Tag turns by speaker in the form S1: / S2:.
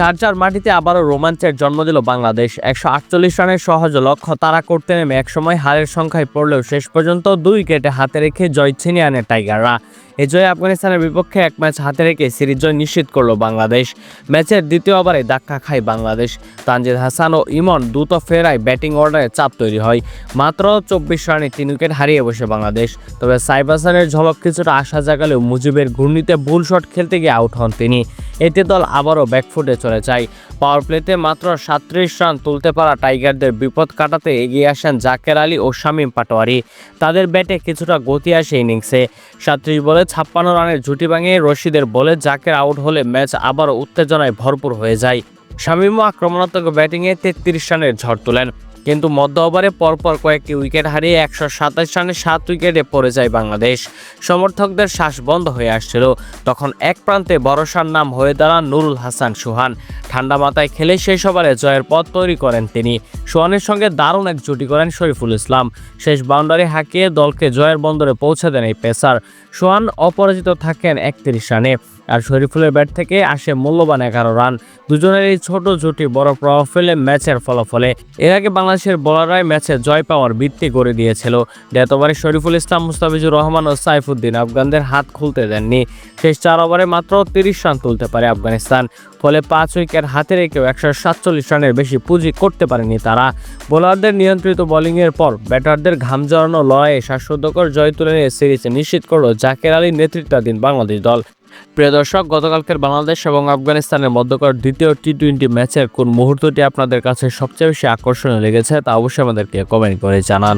S1: শারজার মাটিতে আবারও রোমাঞ্চের জন্ম দিল বাংলাদেশ। একশো আটচল্লিশ রানের সহজ লক্ষ্য তারা করতে নেমে একসময় হারের সংখ্যায় পড়লেও শেষ পর্যন্ত দুই উইকেটে হাতে রেখে জয় ছিনিয়ে আনে টাইগাররা। এ জয় আফগানিস্তানের বিপক্ষে এক ম্যাচ হাতে রেখে সিরিজ জয় নিশ্চিত করল বাংলাদেশ। ম্যাচের দ্বিতীয় ওভারে ধাক্কা খায় বাংলাদেশ। তানজিদ হাসান ও ইমন দ্রুত ফেরায় ব্যাটিং অর্ডারে চাপ তৈরি হয়। মাত্র চব্বিশ রানে তিন উইকেট হারিয়ে বসে বাংলাদেশ। তবে সাইব হাসানের ঝলক কিছুটা আশা জাগালেও মুজিবের ঘূর্ণিতে ভুল শট খেলতে গিয়ে আউট হন তিনি। এতে দল আবারও ব্যাকফুটে চলে যায়। পাওয়ার প্লেতে মাত্র সাতত্রিশ রান তুলতে পারা টাইগারদের বিপদ কাটাতে এগিয়ে আসেন জাকের আলী ও শামীম পাটোয়ারি। তাদের ব্যাটে কিছুটা গতি আসে ইনিংসে সাতত্রিশ বলে ছাপ্পান্ন রানের জুটি ভাঙিয়ে রশিদের বলে জাকের আউট হলে ম্যাচ আবারও উত্তেজনায় ভরপুর হয়ে যায়। শামীমও আক্রমণাত্মক ব্যাটিংয়ে তেত্রিশ রানের ঝড় তোলেন। কিন্তু মধ্য ওভারে পরপর কয়েকটি উইকেট হারিয়ে একশো সাতাশ রানে সাত উইকেটে পড়ে যায় বাংলাদেশ। সমর্থকদের শ্বাস বন্ধ হয়ে আসছিল। তখন এক প্রান্তে ভরসার নাম হয়ে দাঁড়ান নুরুল হাসান সুহান। ঠান্ডা মাথায় খেলে শেষ ওভারে জয়ের পথ তৈরি করেন তিনি। সোহানের সঙ্গে দারুণ এক জুটি করেন শরীফুল ইসলাম। শেষ বাউন্ডারি হাঁকিয়ে দলকে জয়ের বন্দরে পৌঁছে দেন এই পেসার। সোহান অপরাজিত থাকেন একত্রিশ রানে, আর শরীফুলের ব্যাট থেকে আসে মূল্যবান এগারো রান। দুজনের এই ছোট জুটি বড় প্রভাব ফেলে ম্যাচের ফলাফলে। এর আগে বাংলাদেশের বোলাররাই ম্যাচে জয় পাওয়ার ভিত্তি করে দিয়েছিল। ওভারে শরীফুল ইসলাম, মুস্তাফিজুর রহমান ও সাইফুদ্দিন আফগানদের হাত খুলতে দেননি। শেষ চার ওভারে মাত্র তিরিশ রান তুলতে পারে আফগানিস্তান। ফলে পাঁচ উইকেট হাতে রেখেও একশো সাতচল্লিশ রানের বেশি পুঁজি করতে পারেনি তারা। বোলারদের নিয়ন্ত্রিত বোলিংয়ের পর ব্যাটারদের ঘাম জড়ানো লড়াইয়ে শ্বাসরুদ্ধকর জয় তুলে নিয়ে সিরিজ নিশ্চিত করল জাকের আলীর নেতৃত্বাধীন বাংলাদেশ দল। প্রিয় দর্শক, গতকালকের বাংলাদেশ এবং আফগানিস্তানের মধ্যকার দ্বিতীয় টি টোয়েন্টি ম্যাচের কোন মুহূর্তটি আপনাদের কাছে সবচেয়ে বেশি আকর্ষণীয় লেগেছে তা অবশ্যই আমাদেরকে কমেন্ট করে জানান।